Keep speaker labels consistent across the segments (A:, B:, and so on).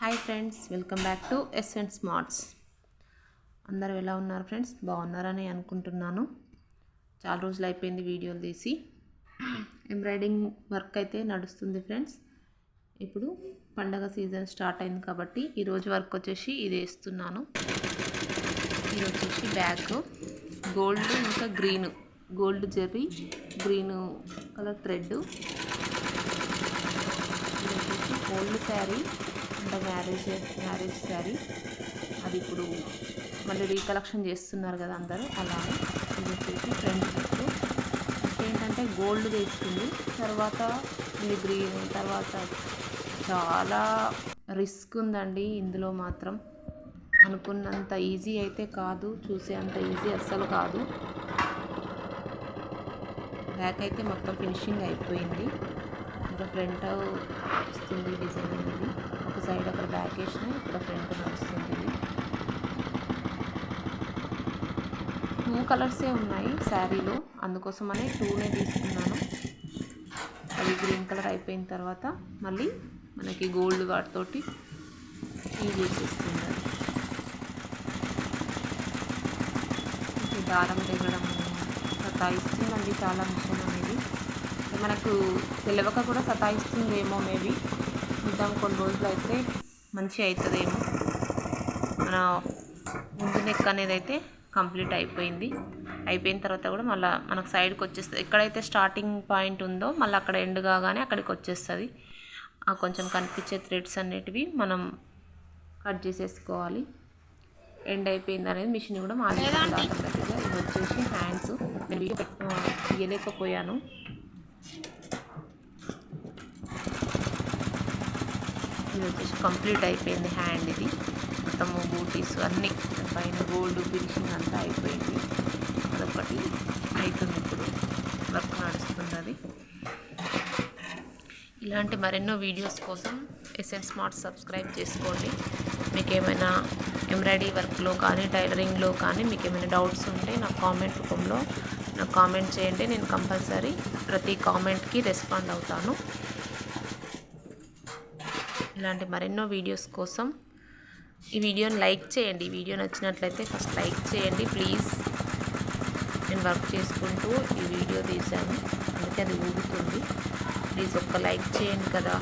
A: Hi friends welcome back to S and smarts అందరూ ఎలా ఉన్నారు ఫ్రెండ్స్ బాగున్నారని అనుకుంటున్నాను. చాలా రోజులు అయిపోయింది వీడియోలు తీసి. ఎంబ్రాయిడింగ్ వర్క్ అయితే నడుస్తుంది ఫ్రెండ్స్ ఇప్పుడు పండగ సీజన్ స్టార్ట్ అయింది కాబట్టి ఈరోజు వర్క్ వచ్చేసి ఇది వేస్తున్నాను. ఇది వచ్చేసి బ్యాక్ గోల్డ్ ఇంకా green gold Jerry green colour thread ఇది వచ్చేసి ఓల్డ్ శారీ అంటే మ్యారేజ్ మ్యారేజ్ శారీ. అది ఇప్పుడు మళ్ళీ రీకలెక్షన్ చేస్తున్నారు కదా అందరూ అలానే ఇది వచ్చేసి ఫ్రంట్ ఏంటంటే గోల్డ్ వేస్తుంది తర్వాత ఇది గ్రీన్ తర్వాత చాలా రిస్క్ ఉందండి ఇందులో మాత్రం. అనుకున్నంత ఈజీ అయితే కాదు చూసే అంత ఈజీ అస్సలు కాదు. బ్యాక్ అయితే మొత్తం ఫినిషింగ్ అయిపోయింది. ఇంకా ఫ్రంట్ వస్తుంది డిజైన్ అనేది. సైడ్ అక్కడ బ్యాక్ వేసిన ఇక్కడ ఫ్రంట్ నడుస్తుంది. టూ కలర్సే ఉన్నాయి శారీలో. అందుకోసమనే టూనే తీసుకున్నాను. అది గ్రీన్ కలర్ అయిపోయిన తర్వాత మళ్ళీ మనకి గోల్డ్ వాటితోటి ఈ చేసేస్తున్నారు దారం తెగడం సతాయిస్తుందండి చాలా మిషన్ అనేది. మనకు తెలియక కూడా సతాయిస్తుందేమో మేబీ. చూద్దాం కొన్ని రోజులు అయితే మంచి అవుతుందేమో మన ముందు నెక్ అనేది అయితే కంప్లీట్ అయిపోయింది. అయిపోయిన తర్వాత కూడా మళ్ళీ మనకు సైడ్కి వచ్చేస్తుంది. ఎక్కడైతే స్టార్టింగ్ పాయింట్ ఉందో మళ్ళీ అక్కడ ఎండ్ కాగానే అక్కడికి వచ్చేస్తుంది. ఆ కొంచెం కనిపించే థ్రెడ్స్ అనేటివి మనం కట్ చేసేసుకోవాలి. ఎండ్ అయిపోయింది అనేది మిషన్ కూడా ఆటోమేటిక్గా ఇది వచ్చేసి హ్యాండ్స్ నేను వీడియో తీయలేకపోయాను. ఇది వచ్చేసి కంప్లీట్ అయిపోయింది హ్యాండ్ ఇది. మొత్తము బూటీస్ అన్నీ పైన గోల్డ్ ఫినిషింగ్ అంతా అయిపోయింది. అదొకటి అవుతుంది ఇప్పుడు వర్క్ నడుస్తుంది ఇలాంటి మరెన్నో వీడియోస్ కోసం ఎస్ఎన్ స్మార్ట్ సబ్స్క్రైబ్ చేసుకోండి. మీకు ఏమైనా ఎంబ్రాయిడరీ వర్క్లో కానీ టైలరింగ్లో కానీ మీకు ఏమైనా డౌట్స్ ఉంటే నాకు కామెంట్ రూపంలో నాకు కామెంట్ చేయండి. నేను కంపల్సరీ ప్రతి కామెంట్కి రెస్పాండ్ అవుతాను. ఇలాంటి మరెన్నో వీడియోస్ కోసం ఈ వీడియోని లైక్ చేయండి. ఈ వీడియో నచ్చినట్లయితే ఫస్ట్ లైక్ చేయండి. ప్లీజ్ నేను వర్క్ చేసుకుంటూ ఈ వీడియో తీశాను. అందుకే అది ఊగుతుంది. ప్లీజ్ ఒక్క లైక్ చేయండి కదా.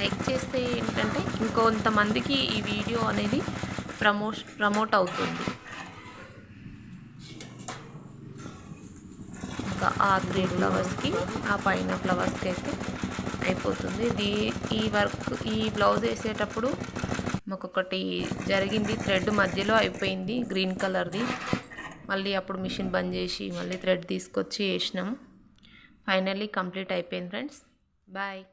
A: లైక్ చేస్తే ఏంటంటే ఇంకొంతమందికి ఈ వీడియో అనేది ప్రమోష్ ప్రమోట్ అవుతుంది. ఇంకా ఆ త్రీ ఫ్లవర్స్కి ఆ పైన ఫ్లవర్స్కి అయితే అయిపోతుంది. దీ ఈ వర్క్ ఈ బ్లౌజ్ వేసేటప్పుడు మాకొకటి జరిగింది. థ్రెడ్ మధ్యలో అయిపోయింది గ్రీన్ కలర్ది. మళ్ళీ అప్పుడు మిషన్ బంద్ చేసి మళ్ళీ థ్రెడ్ తీసుకొచ్చి వేసినాం ఫైనల్లీ కంప్లీట్ అయిపోయింది ఫ్రెండ్స్. బాయ్.